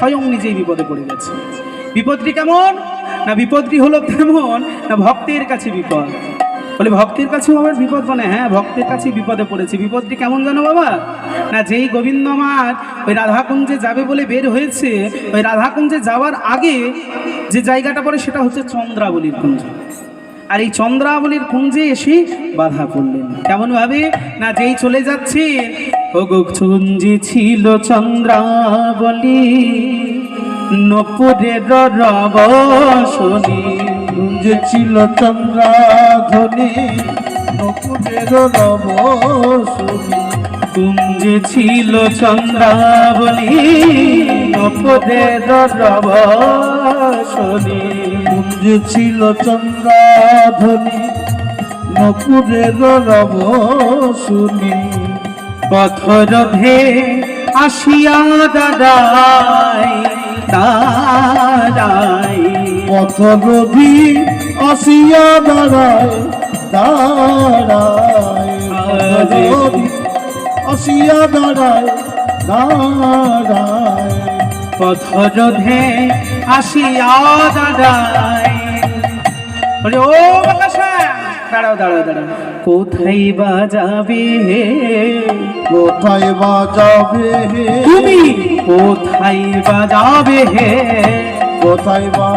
স্বয়ং নিজেই বিপদে পড়ে গেছে। বিপদটি কেমন? না বিপদটি হলো তেমন, না ভক্তের কাছে বিপদ। বলে ভক্তের কাছেও আমার বিপদ মানে হ্যাঁ ভক্তের কাছে বিপদে পড়েছে। বিপদটি কেমন জানো বাবা? না যেই গোবিন্দ আমার ওই রাধাকুঞ্জে যাবে বলে বের হয়েছে, ওই রাধাকুঞ্জে যাওয়ার আগে যে জায়গাটা পড়ে সেটা হচ্ছে চন্দ্রাবলীর কুঞ্জ আর এই চন্দ্রাবলীর কুঞ্জে এসে বাধা পড়লেন। কেমন ভাবে না, যেই চলে যাচ্ছে কুঞ্জে ছিল চন্দ্রাবলী নপুরের রব শনি যে ছিল চন্দ্রাধনি নকুলের নব শুনি, কুঞ্জে ছিল চন্দ্রাবলী নপুরের রব যে ছিল চন্দ্রাধনি, নকুলের রব শুনি। পথরভে আসিয়া দাদাই দাদাই। পথরবি আসিয়া দাঁড়ায় দাঁড়ায় পথরবি আসিয়া দাঁড়ায় দাঁড়ায় পথরভে আসিয়া বলে ও দাঁড়াও দাঁড়াও দাঁড়াও। কোথায় বা যাবে কোথায় বাজাবে হে? তুমি কোথায় বা যাবে হে? কোথায় বা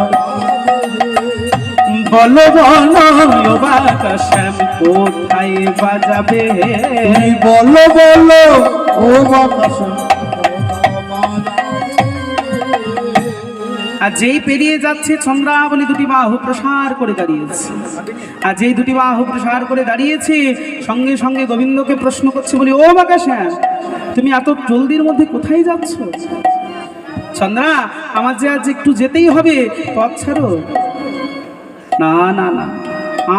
বলো বলো বাতাসাম কোথায় বা যাবে হে? বলো বলো ও বাতাস আর যেই পেরিয়ে যাচ্ছে চন্দ্রাবলী দুটি বাহু প্রসার করে দাঁড়িয়েছে। আর যেই দুটি বাহু প্রসার করে দাঁড়িয়েছে, সঙ্গে সঙ্গে গোবিন্দকে প্রশ্ন করছে বলি, ও বাকাশা তুমি এত জলদির মধ্যে কোথায় যাচ্ছ? চন্দ্রা, আমার যে আজ একটু যেতেই হবে, পথ ছাড়ো। না না না,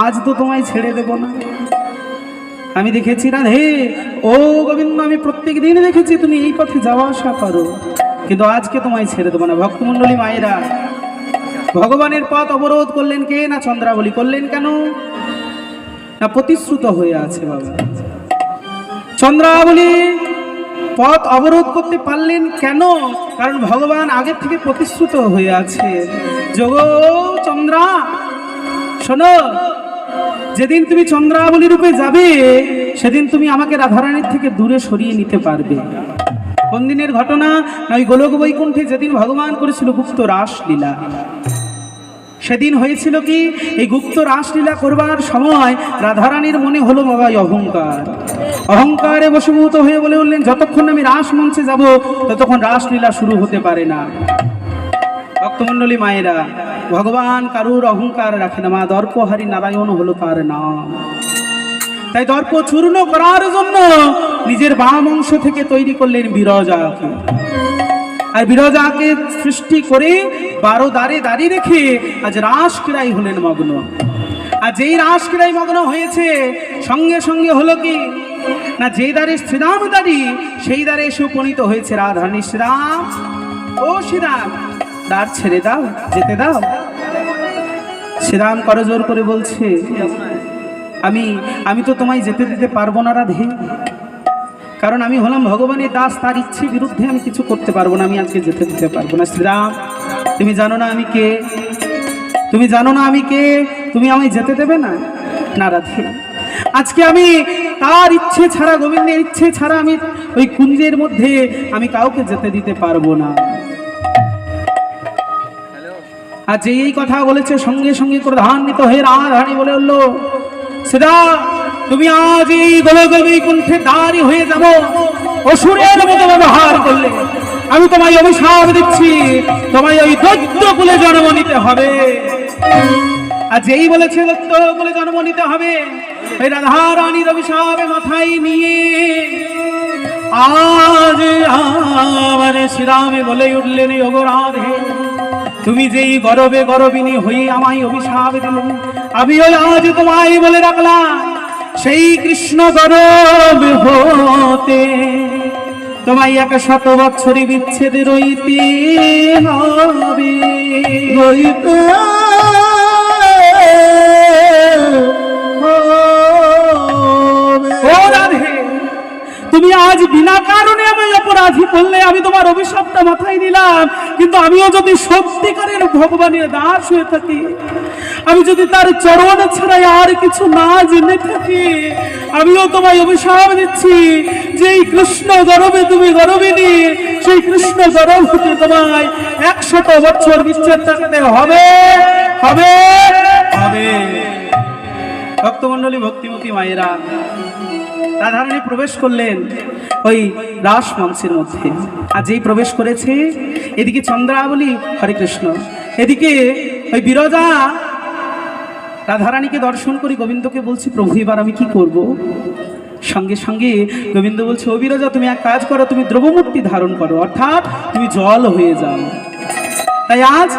আজ তো তোমায় ছেড়ে দেব না। আমি দেখেছি রাধে, ও গোবিন্দ, আমি প্রত্যেক দিন দেখেছি তুমি এই পথে যাওয়া আসা করো। কিন্তু আজকে তোমায় ছেড়ে দেবো না। ভক্তমণ্ডলী মায়েরা, ভগবানের পথ অবরোধ করলেন কে না চন্দ্রাবলী? করলেন কেন? না প্রতিশ্রুত হয়ে আছে বাবা। চন্দ্রাবলী পথ অবরোধ করতে পারলেন কেন? কারণ ভগবান আগের থেকে প্রতিশ্রুত হয়ে আছে। যোগ চন্দ্রা, শোনো, যেদিন তুমি চন্দ্রাবলী রূপে যাবে, সেদিন তুমি আমাকে রাধারানীর থেকে দূরে সরিয়ে নিতে পারবে। কোন দিনের ঘটনা না ওই গোলক বৈকুণ্ঠে যেদিন ভগবান করেছিল গুপ্ত রাসলীলা। সেদিন হয়েছিল কি, এই গুপ্ত রাসলীলা করবার সময় রাধারানীর মনে হলো বাবা এই অহংকার। অহংকারে বশীভূত হয়ে বলে উঠলেন, যতক্ষণ আমি রাস মঞ্চে যাব, ততক্ষণ রাসলীলা শুরু হতে পারে না। ভক্তমণ্ডলী মায়েরা, ভগবান কারুর অহংকার রাখে না, মা দর্পহারি নারায়ণ হলো তার নাম। তাই দর্প চূর্ণ করার জন্য নিজের বাম অংশ থেকে তৈরি করলেন বিরজাকে। আর বিরজাকে সৃষ্টি করে বারো দ্বারে দাঁড়িয়ে রেখে আজ রাস ক্রীড়াই হলেন মগ্ন। আর যেই রাস ক্রীড়াই মগ্ন হয়েছে, সঙ্গে সঙ্গে হলো কি? না যে দ্বারে শ্রীরাম দাঁড়ি সেই দ্বারে এসে উপনীত হয়েছে রাধারানী শ্রীরাম। ও শ্রীরাম, দ্বার ছেড়ে দাও, যেতে দাও। শ্রীরাম করজোর করে বলছে, আমি আমি তো তোমায় যেতে দিতে পারব না রাধে। কারণ আমি হলাম ভগবানের দাস, তার ইচ্ছে বিরুদ্ধে আমি কিছু করতে পারব না, আমি আজকে যেতে দিতে পারব না। শ্রীরাম, তুমি জানো না আমি কে? তুমি জানো না আমি কে? তুমি আমায় যেতে দেবে না? না, রাধে। আজকে আমি তার ইচ্ছে ছাড়া, গোবিন্দের ইচ্ছে ছাড়া আমি ওই কুঞ্জের মধ্যে আমি কাউকে যেতে দিতে পারব না। আর যে এই কথা বলেছে, সঙ্গে সঙ্গে করে ধান ক্রধান্বিত হয়ে রাধারানী বলে উঠল সেদা তুমি আজ এই গোলগোল বৈকুণ্ঠে দাঁড়ি হয়ে যাব। অসুরের মতো ব্যবহার করলে। আমি তোমায় অভিশাপ দিচ্ছি। তোমায় ওই দৈত্য কুলে জন্ম নিতে হবে। আর যেই বলেছে দৈত্য কুলে জন্ম নিতে হবে, ওই রাধারানীর অভিশাপে মাথায় নিয়ে আজ আমার শ্রীরামে বলে উঠলেন ওগো রাধে তুমি যেই গরবে গরবিনী হয়ে আমায় অভিশাপ দিল, আমি ওই আজ তোমায় বলে রাখলাম। সেই কৃষ্ণ গরব হতে তোমায় এক শত বছরই বিচ্ছেদ রইতে হবে। রইতে তুমি আজ বিনা কারণে অপরাধী করলে আমি তোমার অভিশাপটা মাথায় নিলাম। কিন্তু আমিও যদি সত্যিকারের ভগবানের দাস হয়ে থাকি, আমি যদি তার চরণ ছাড়াই আর কিছু না জেনে থাকি, আমিও তোমায় অভিশাপ দিচ্ছি। যে এই কৃষ্ণ গরবে তুমি গরবিনী, সেই কৃষ্ণ গরব হতে তোমায় একশত বছর বিচ্ছেদ থাকতে হবে। হবে হবে। ভক্তমণ্ডলী ভক্তিমতী মায়েরা রাধারানী প্রবেশ করলেন ওই রাস মঞ্চের মধ্যে। আর যেই প্রবেশ করেছে, এদিকে চন্দ্রাবলী, হরে কৃষ্ণ। এদিকে ওই বিরজা রাধারানীকে দর্শন করি গোবিন্দকে বলছি, প্রভু, এবার আমি কি করব? সঙ্গে সঙ্গে গোবিন্দ বলছে, ও বিরজা, তুমি এক কাজ করো, তুমি দ্রবমূর্তি ধারণ করো, অর্থাৎ তুমি জল হয়ে যাও। তাই আজ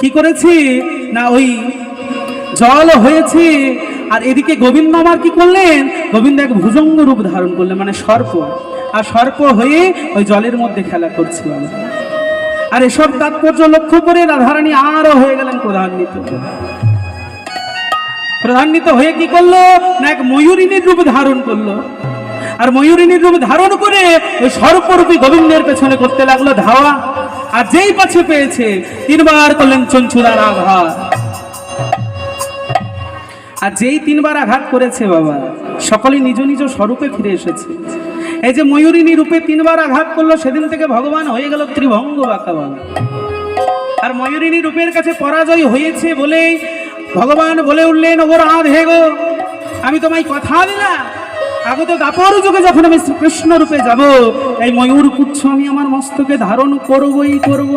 কি করেছি? না, ওই জল হয়েছে আর এদিকে গোবিন্দ আমার কি করলেন? গোবিন্দ এক ভুজঙ্গ রূপ ধারণ করলেন মানে সর্প। আর সর্প হয়ে ওই জলের মধ্যে খেলা করছে আর এসব তাৎপর্য লক্ষ্য করে রাধারানী আরও হয়ে গেলেন প্রধান্বিত প্রধান্বিত হয়ে কি করল? না এক ময়ূরিনীর রূপ ধারণ করল। আর ময়ূরিনীর রূপ ধারণ করে ওই সর্পরূপী গোবিন্দের পেছনে করতে লাগল ধাওয়া। আর যেই পাছে পেয়েছে, তিনবার করলেন চঞ্চুদার আঘাত। আর যেই তিনবার আঘাত করেছে বাবা সকলে নিজ নিজ স্বরূপে ফিরে এসেছে। এই যে ময়ূরিনী রূপে তিনবার আঘাত করল, সেদিন থেকে ভগবান হয়ে গেল ত্রিভঙ্গ বাঁকা আর ময়ূরিনী রূপের কাছে পরাজয় হয়েছে বলেই ভগবান বলে উঠলেন ওর আধ হে গো, আমি তোমায় কথা দিলাম। আগত দাপর যুগে যখন আমি শ্রীকৃষ্ণ রূপে যাব, এই ময়ূর পুচ্ছ আমি আমার মস্তকে ধারণ করবই করব।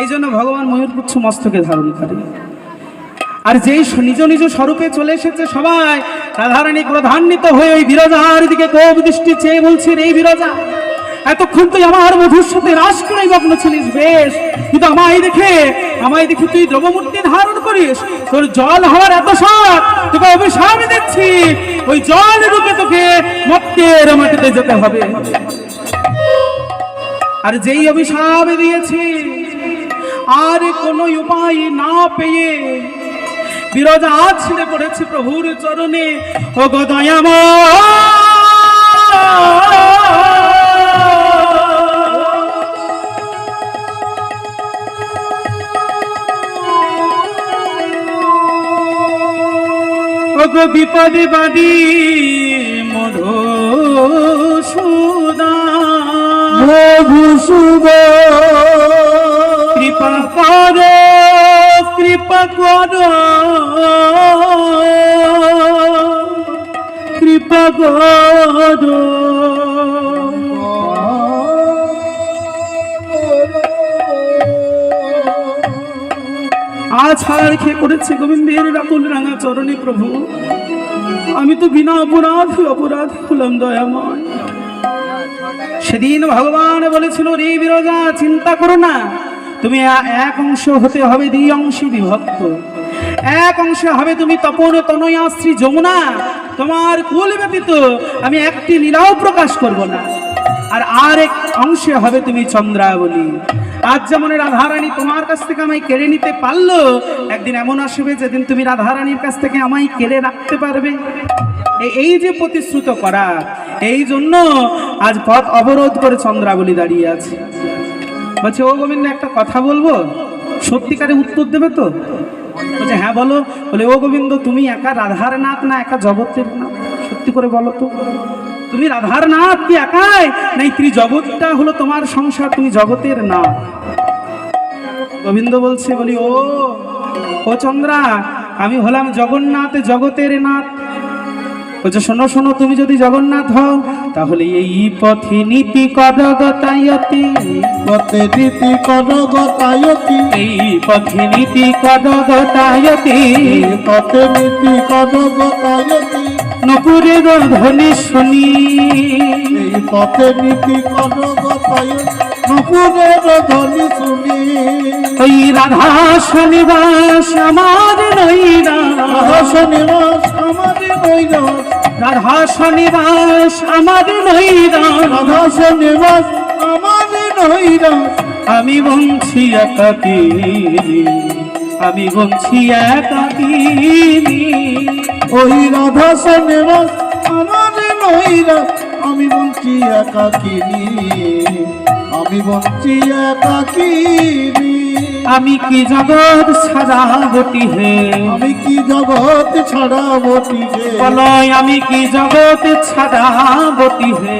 এই জন্য ভগবান ময়ূর পুচ্ছ মস্তকে ধারণ করে। আর যেই নিজ নিজ স্বরূপে চলে এসেছে সবাই, রাধারানী প্রধান্বিত হয়ে ওই বিরজার দিকে কোপ দৃষ্টি চেয়ে বলছেন, এই বিরজা, এতক্ষণ তুই আমার মধুর সাথে রাস করে মগ্ন ছিলিস, বেশ। কিন্তু আমায় দেখে আমায় দেখে তুই দ্রবমূর্তি ধারণ করিস। তোর জল হওয়ার এত শখ, তোকে অভিশাপ দিচ্ছি। ওই জল রূপে তোকে মত্তের মাটিতে যেতে হবে। আর যেই অভিশাপ দিয়েছি, আর কোনো উপায় না পেয়ে বিরজা আজ ছিঁড়ে পড়েছে প্রভুর চরণে। ও গদয়ামা বিপদে বাদী মধুসূদন কৃপা কর কৃপা কর আছাড় খেয়ে করেছে গোবিন্দের রাকুল রাঙা চরণে প্রভু। আমি তো বিনা অপরাধী অপরাধী হলাম দয়াময়। সেদিন ভগবান বলেছিল, রে বিরজা, চিন্তা করো না। তুমি এক অংশ হতে হবে দুই অংশে বিভক্ত। এক অংশে হবে তুমি তপন তনয়া শ্রী যমুনা। তোমার কুল ব্যতীত আমি একটি লীলাও প্রকাশ করব না। আর আর এক অংশে হবে তুমি চন্দ্রাবলী। আজ যেমন রাধারানী তোমার কাছ থেকে আমায় কেড়ে নিতে পারল, একদিন এমন আসবে যেদিন তুমি রাধারানীর কাছ থেকে আমায় কেড়ে রাখতে পারবে। এই যে প্রতিশ্রুত করা, এই জন্য আজ পথ অবরোধ করে চন্দ্রাবলী দাঁড়িয়ে আছে। বলছে, ও গোবিন্দ, একটা কথা বলব? সত্যিকারে উত্তর দেবে তো? বলছে হ্যাঁ বলো। বলে, ও গোবিন্দ, তুমি একা রাধার নাথ না একা জগতের নাথ? সত্যি করে বলো তো। তুমি রাধার নাথ কি একাই? না এই ত্রিজগৎটা হলো তোমার সংসার, তুমি জগতের নাথ। গোবিন্দ বলছে, বলি, ও ও চন্দ্রা, আমি হলাম জগন্নাথ, জগতের নাথ। বলছে শোনো শোনো তুমি যদি জগন্নাথ হও তাহলে এই পথে নীতি কদগতায়তি পথে রীতি কনগতায়তি এই পথে নীতি কদগতায়তি পথে নীতি কনগতায়তি নপুরে ধ্বনি শুনি। এই পথে নীতি কনগতায়তি নুপুরের ধ্বনি শুনি। ওই রাধা শনিবাস আমার রাধা শনিবাস আমাদের নৈরাস রাধা শনিবাস আমার নইরা রাধা শনিবাস আমাদের নৈরাস আমি বঞ্ছি একাকি। আমি বঞ্ছি একাকি। ওই রাধা শনিবাস আমাদের নৈরাস আমি বঞ্চি একাকিনী আমি বঞ্চি একাকিনী আমি কি জগৎ সাজাবটি হে? আমি কি জগৎ ছাড়া বটি হে? বলয় আমি কি জগৎ সাজাবটি হে?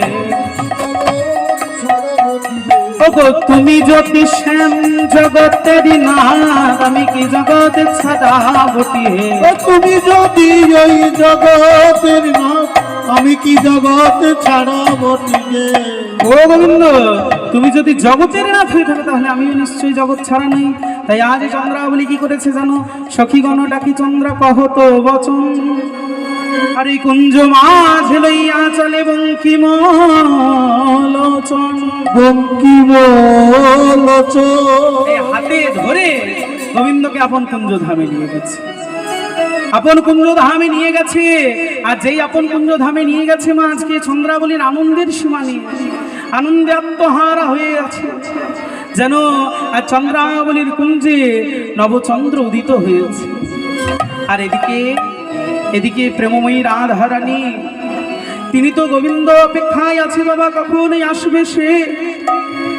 ওগো তুমি যদি শ্যাম জগতের নাথ আমি কি জগৎ সাজাবটি হে? ও তুমি যদি ওই জগতের না আমি কি জগৎ ছাড়া বটি হে? ও গোবিন্দ তুমি যদি জগতের নাথ হয়ে থাকো তাহলে আমিও নিশ্চয়ই জগৎ ছাড়া নই। তাই আজ চন্দ্রাবলী কি করেছে জানো? সখীগণ ডাকি চন্দ্র কহত বচন। আরে কুঞ্জ মাঝ লইয়া চলে বঙ্কিম লোচন বঙ্কিম লোচন হাতে ধরে গোবিন্দকে আপন কুঞ্জ ধামে নিয়ে গেছে। আপন কুঞ্জ ধামে নিয়ে গেছে। আর যেই আপন কুঞ্জ ধামে নিয়ে গেছে মা আজকে চন্দ্রাবলীর আনন্দের সীমা নেই আনন্দে আত্মহারা হয়ে আছে। যেন চন্দ্রাবলীর কুঞ্জে নবচন্দ্র উদিত হয়েছে। আর এদিকে এদিকে প্রেমময়ী রাধারানী, তিনি তো গোবিন্দ অপেক্ষায় আছে বাবা, কখনই আসবে সে?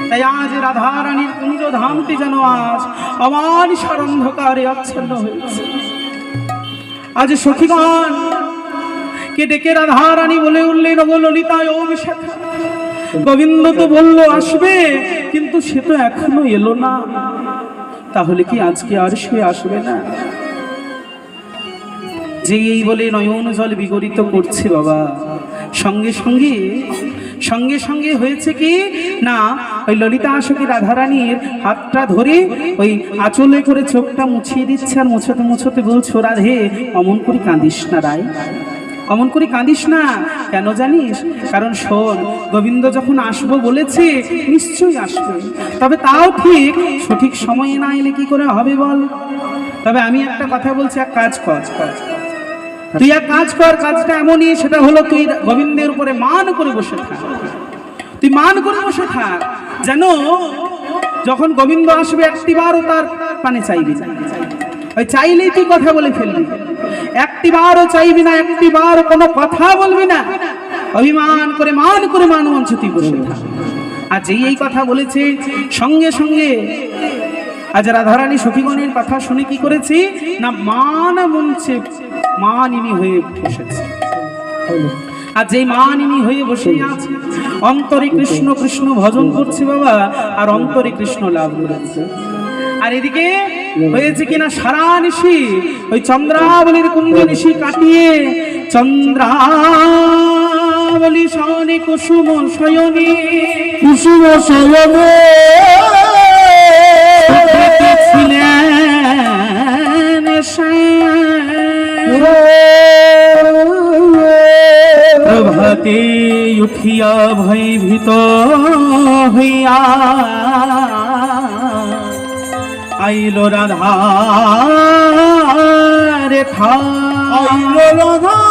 তাই আজ রাধারানীর কুঞ্জ ধামটি যেন আজ আমার অন্ধকারে আচ্ছন্ন হয়েছে। আজ সখীগণ, কে ডেকে রাধারানী বলে উঠলেন ও বিশাখা গোবিন্দ তো বলল, আসবে। কিন্তু সে তো এখনও এলো না। তাহলে কি আজকে আর সে আসবে না? যে এই বলে নয়ন জল বিগরিত করছে বাবা। সঙ্গে সঙ্গে সঙ্গে সঙ্গে হয়েছে কি? না, ওই ললিতা আশোকে রাধারানীর হাতটা ধরে ওই আঁচলে করে চোখটা মুছিয়ে দিচ্ছে আর মুছোতে মুছোতে বলছো রাধে অমন করে কাঁদিস না রায়। অমন করে কাঁদিস না। কেন জানিস? কারণ শোন, গোবিন্দ যখন আসব বলেছে, নিশ্চয়ই আসবে। তবে তাও ঠিক সঠিক সময়ে না এলে কি করে হবে বল? তবে আমি একটা কথা বলছি, এক কাজ কর। তুই এক কাজ কর, কাজটা এমনই, সেটা হলো তুই গোবিন্দের উপরে মান করে বসে থাক। তুই মান করে বসে থাক, যেন যখন গোবিন্দ আসবে, একটিবারও তার পানে চাইবি ওই চাইলেই তুই কথা বলে ফেলবি। একটিবারও চাইবি না একটিবার কোনো কথা বলবি না। অভিমান করে মান করে মান মঞ্চ তুই বসে আর যেই এই কথা বলেছে, সঙ্গে সঙ্গে আজ রাধারানী সখীগণের কথা শুনে কি করেছি? না, মান মঞ্চে মানিনী হয়ে বসেছে। আর যেই মানিনী হয়ে বসে আছে, অন্তরে কৃষ্ণ কৃষ্ণ ভজন করছে বাবা, আর অন্তরে কৃষ্ণ লাভ করেছে। আর এদিকে হয়েছে কিনা সারা নিশি? ওই চন্দ্রাবলীর কুঞ্জ নিশি কাটিয়ে চন্দ্রাবলী শয়নে কুসুম শয়নে। কুসুম শয়নে। ছিলেন প্রভাতে উঠিয়া ভয়ভীত হইয়া আইল রাধা রেখা আইল রাধার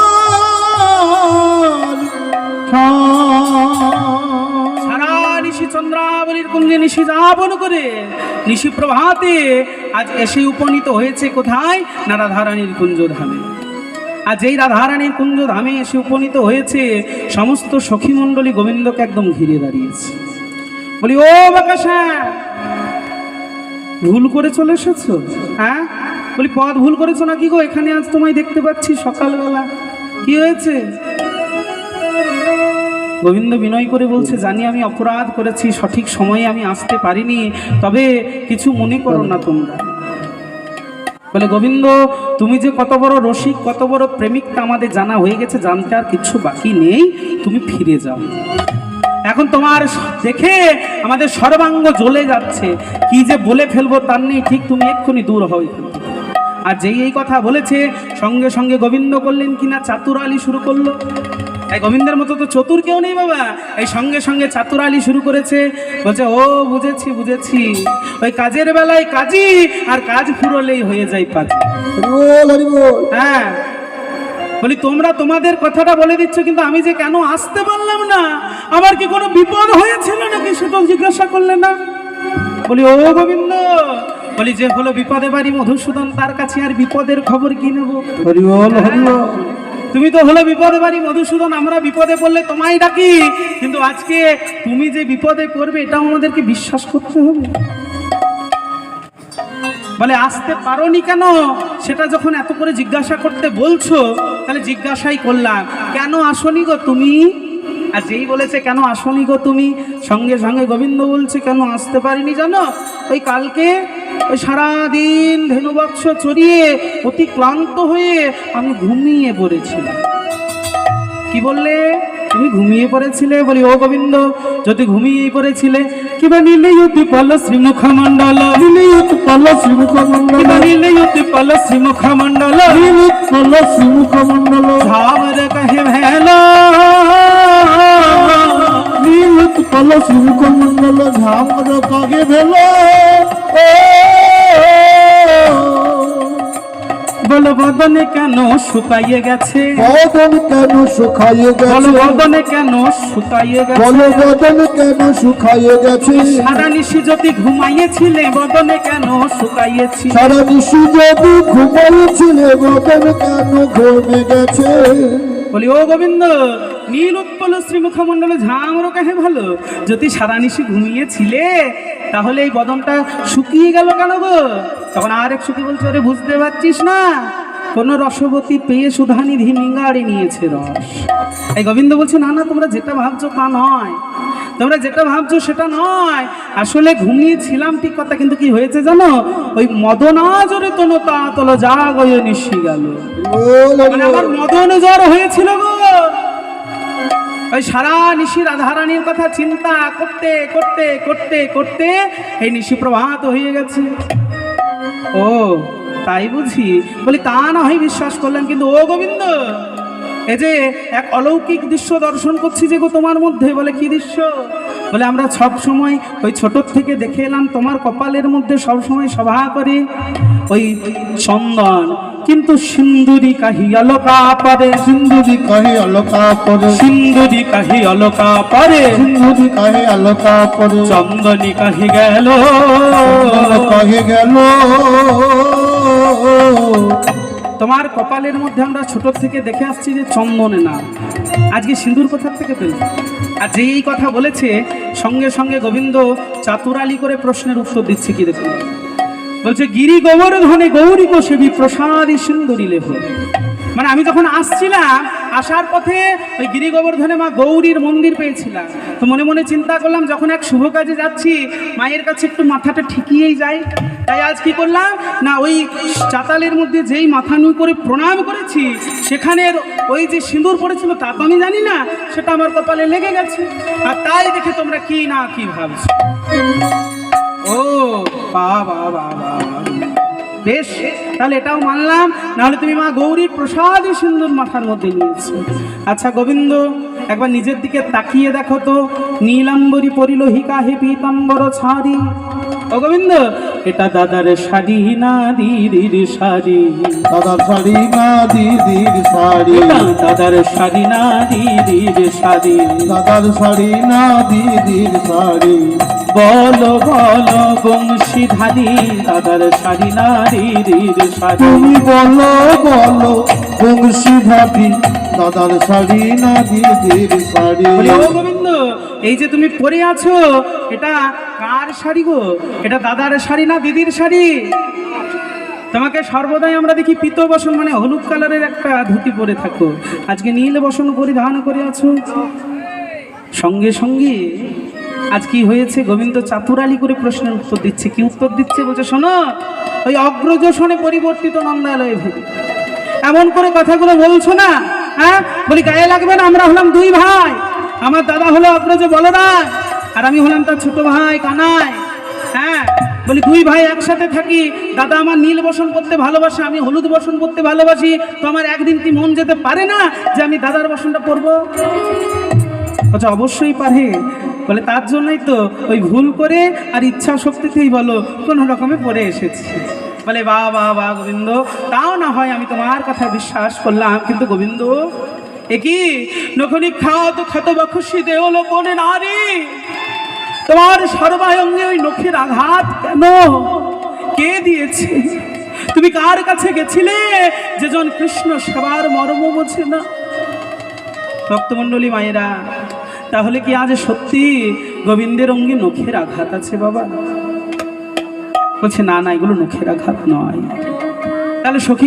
সারা নিশি চন্দ্রাবলীর কুঞ্জে নিশি যাপন করে নিশি প্রভাতে আজ এসে উপনীত হয়েছে কোথায়? না রাধারানীর কুঞ্জ ধামে আর যেই রাধারানীর কুঞ্জ ধামে এসে উপনীত হয়েছে সমস্ত সখী মণ্ডলী গোবিন্দকে একদম ঘিরে দাঁড়িয়েছে। বলি ও বাকাশা ভুল করে চলে এসেছ? হ্যাঁ? বলি, পথ ভুল করেছ নাকি গো? এখানে আজ তোমায় দেখতে পাচ্ছি সকালবেলা। কি হয়েছে? গোবিন্দ বিনয় করে বলছে, জানি আমি অপরাধ করেছি, সঠিক সময়ে আমি আসতে পারিনি, তবে কিছু মনে করো না তোমরা। বলে, গোবিন্দ, তুমি যে কত বড় রসিক, কত বড় প্রেমিক তা আমাদের জানা হয়ে গেছে, জানতে আর কিছু বাকি নেই, তুমি ফিরে যাও। এখন তোমার দেখে আমাদের সর্বাঙ্গ জ্বলে যাচ্ছে। কি যে বলে ফেলব তার নেই ঠিক তুমি এক্ষুনি দূর হও এখান থেকে। আর যেই এই কথা বলেছে সঙ্গে সঙ্গে গোবিন্দ করলেন কিনা চাতুরালি শুরু করল? এই গোবিন্দের মতো তো চতুর কেউ নেই বাবা। এই সঙ্গে সঙ্গে চাতুর চাতুরালি শুরু করেছে। বলছে ও বুঝেছি বুঝেছি। ওই কাজের বেলায় কাজই আর কাজ ফুরলেই হয়ে যায় পাজি হ্যাঁ। বলি তোমরা তোমাদের কথাটা বলে দিচ্ছ কিন্তু আমি যে কেন আসতে পারলাম না? আমার কি কোনো বিপদ হয়েছিল নাকি সেটাও জিজ্ঞাসা করলে না? বলি ও গোবিন্দ। বলি যে হলো বিপদে বাড়ি মধুসূদন তার কাছে আর বিপদের খবর কি নেব? হরিবল হরিবল তুমি তো হলো বিপদে বাড়ি মধুসূদন আমরা বিপদে পড়লে তোমায় ডাকি। কিন্তু আজকে তুমি যে বিপদে পড়বে এটাও আমাদেরকে বিশ্বাস করতে হবে। বলে, আসতে পারোনি কেন? সেটা যখন এত করে জিজ্ঞাসা করতে বলছো, তাহলে জিজ্ঞাসাই করলাম, কেন আসনি গো তুমি? আর যেই বলেছে, কেন আসনি গো তুমি? সঙ্গে সঙ্গে গোবিন্দ বলছে, কেন আসতে পারিনি জানো? ওই কালকে ওই সারাদিন ধেনুবৎস চড়িয়ে অতি ক্লান্ত হয়ে আমি ঘুমিয়ে পড়েছিলাম। কি বললে? তুমি ঘুমিয়ে পড়েছিলে? বলি ও গোবিন্দ যদি ঘুমিয়ে পড়েছিলে কিবা নীলে অতি পল শ্রীমুখ মণ্ডল উৎপল শ্রীমুখ মন্ডল কিবা নীলে অতি পল শ্রীমুখ মণ্ডল উৎপল শ্রীমুখ মন্ডল ধামর কহে ভেলা। উৎপল শ্রীমুখ মন্ডল ঝামর কাগে ভেল। বল বদনে কেন শুকাইয়ে গেছে? বদন কেন শুকাইয়ে গেছে? বলো বদনে কেন শুকাইয়ে গেছে? বলো বদন কেন শুকাইয়ে গেছে? সারা নিশি যদি ঘুমাইয়েছিলে বদনে কেন শুকাইয়েছি সারা নিশি যদি ঘুমাইয়েছিলে বদন কেন ঘুমে গেছে? বলি ও গোবিন্দ নীল উৎপল শ্রীমুখ মণ্ডলে ঝামরো কাহে ভালো? যদি সারা নিশি ঘুমিয়েছিলে তাহলে এই বদনটা শুকিয়ে গেল কেন গো? তখন আর এক শুকি বলছে ওরে বুঝতে পারছিস না কোন রসবতী পেয়ে সুধানিধি মিঙ্গাড়ে নিয়েছে রস। এই গোবিন্দ বলছে না না তোমরা যেটা ভাবছ তা নয়। তোমরা যেটা ভাবছ সেটা নয়। আসলে ঘুমিয়েছিলাম ঠিক কথা কিন্তু কি হয়েছে জানো? ওই মদনা জোরে তোনো তা তলো যা গয়ে নিশি গেল। আমার মদন জ্বর হয়েছিল গো। ওই সারা নিশি রাধারানীর কথা চিন্তা করতে করতে করতে করতে এই নিশি প্রভাত হয়ে গেছে। ও, তাই বুঝি? বলি, তা না হয় বিশ্বাস করলাম কিন্তু, ও গোবিন্দ! এ যে এক অলৌকিক দৃশ্য দর্শন করছি যে গো তোমার মধ্যে, বলে কি দৃশ্য? বলে আমরা সব সময় ওই ছোটোর থেকে দেখে এলাম তোমার কপালের মধ্যে সব সময় সভা করে। ওই চন্দন কিন্তু সিন্দুরি কাহি অলকা পারে। সিন্দুরি কাহে আলোকা পরে। সিন্দুরি কাহি অলকা পারে। সিন্ধুরি কাহি আলোকা পরে। চন্দনী কাহি গেল। কাহি গেল। তোমার কপালের মধ্যে আমরা ছোট থেকে দেখে আসছি যে চন্দনে না। আজকে সিঁদুর কোথার থেকে পেল? আর যে এই কথা বলেছে, সঙ্গে সঙ্গে গোবিন্দ চাতুরালি করে প্রশ্নের উত্তর দিচ্ছে কি দেখুন। বলছে, গিরি গোবর্ধনে গৌরী সেবী প্রসাদী সুন্দরী লেভ। মানে আমি যখন আসছিলাম আসার পথে ওই গিরি গোবর্ধনে মা গৌরীর মন্দির পেয়েছিলাম। তো মনে মনে চিন্তা করলাম, যখন এক শুভ কাজে যাচ্ছি, মায়ের কাছে একটু মাথাটা ঠিকিয়েই যাই। তাই আজ কি করলাম? না, ওই চাতালের মধ্যে যেই মাথা নুই করে প্রণাম করেছি, সেখানের ওই যে সিঁদুর পড়েছিল, তা তো আমি জানি না, সেটা আমার কপালে লেগে গেছে। আর তাই দেখে তোমরা কি না কি ভাবছ? ও বা বা বা বা। বেশ তাহলে এটাও মানলাম। নাহলে তুমি মা গৌরীর প্রসাদই সুন্দর মাথার মধ্যে নিয়েছো। আচ্ছা গোবিন্দ একবার নিজের দিকে তাকিয়ে দেখো তো। নীলাম্বরী পরিলোহিকা হে পীতাম্বর ছাড়ি। ও গোবিন্দ এটা দাদার শাড়ি না দিদির শাড়ি? দাদার শাড়ি না দিদির শাড়ি। দাদার শাড়ি না দিদির শাড়ি। দাদার শাড়ি না দিদির শাড়ি। বলো বলো বংশীধারী দাদার শাড়ি না দিদির তুমি বলো বলো বংশী ভাবি দাদার শাড়ি না দিদির শাড়ি। বলি ও গোবিন্দ এই যে তুমি পরে আছো এটা কার শাড়ি গো? এটা দাদার শাড়ি না দিদির শাড়ি? তোমাকে সর্বদাই আমরা দেখি পিত বসন মানে হলুদ কালারের একটা ধুতি পরে থাকো। আজকে নীল বসন পরিধান করে আছো সঙ্গে সঙ্গে আজ কি হয়েছে? গোবিন্দ চাতুরালি করে প্রশ্নের উত্তর দিচ্ছে। কি উত্তর দিচ্ছে বলছে, শোনো, ওই অগ্রজ শোনে পরিবর্তিত নন্দালয়ে ভেবে এমন করে কথাগুলো বলছো না হ্যাঁ? বলি, গায়ে লাগবে না, আমরা হলাম দুই ভাই। আমার দাদা হলো অগ্রজ বলরাম আর আমি হলাম তার ছোট ভাই কানাই হ্যাঁ? বলি, দুই ভাই একসাথে থাকি। দাদা আমার নীল বসন করতে ভালোবাসে, আমি হলুদ বসন করতে ভালোবাসি। তো আমার একদিন কি মন যেতে পারে না যে আমি দাদার বসনটা পরবো? আচ্ছা অবশ্যই পারে। বলে, তার জন্যই তো ওই ভুল করে আর ইচ্ছা শক্তিতেই বলো, কোনো রকমে পড়ে এসেছি। বলে বা বা বা গোবিন্দ, তাও না হয় আমি তোমার কথা বিশ্বাস করলাম, কিন্তু গোবিন্দ, এ কি? নখনি খাওয়া ক্ষত বক্ষসী দেহলো কোনে নারী, তোমার সর্বায়ঙ্গে ওই নখের আঘাত কেন? কে দিয়েছে? তুমি কার কাছে গেছিলে? যেজন কৃষ্ণ সেবার মর্ম বোঝে না। ভক্তমণ্ডলী মায়েরা তাহলে কি আজ সত্যি গোবিন্দের অঙ্গে নখের আঘাত আছে বাবা? বলছে, না না, এগুলো নখের আঘাত নয়। তাহলে সখী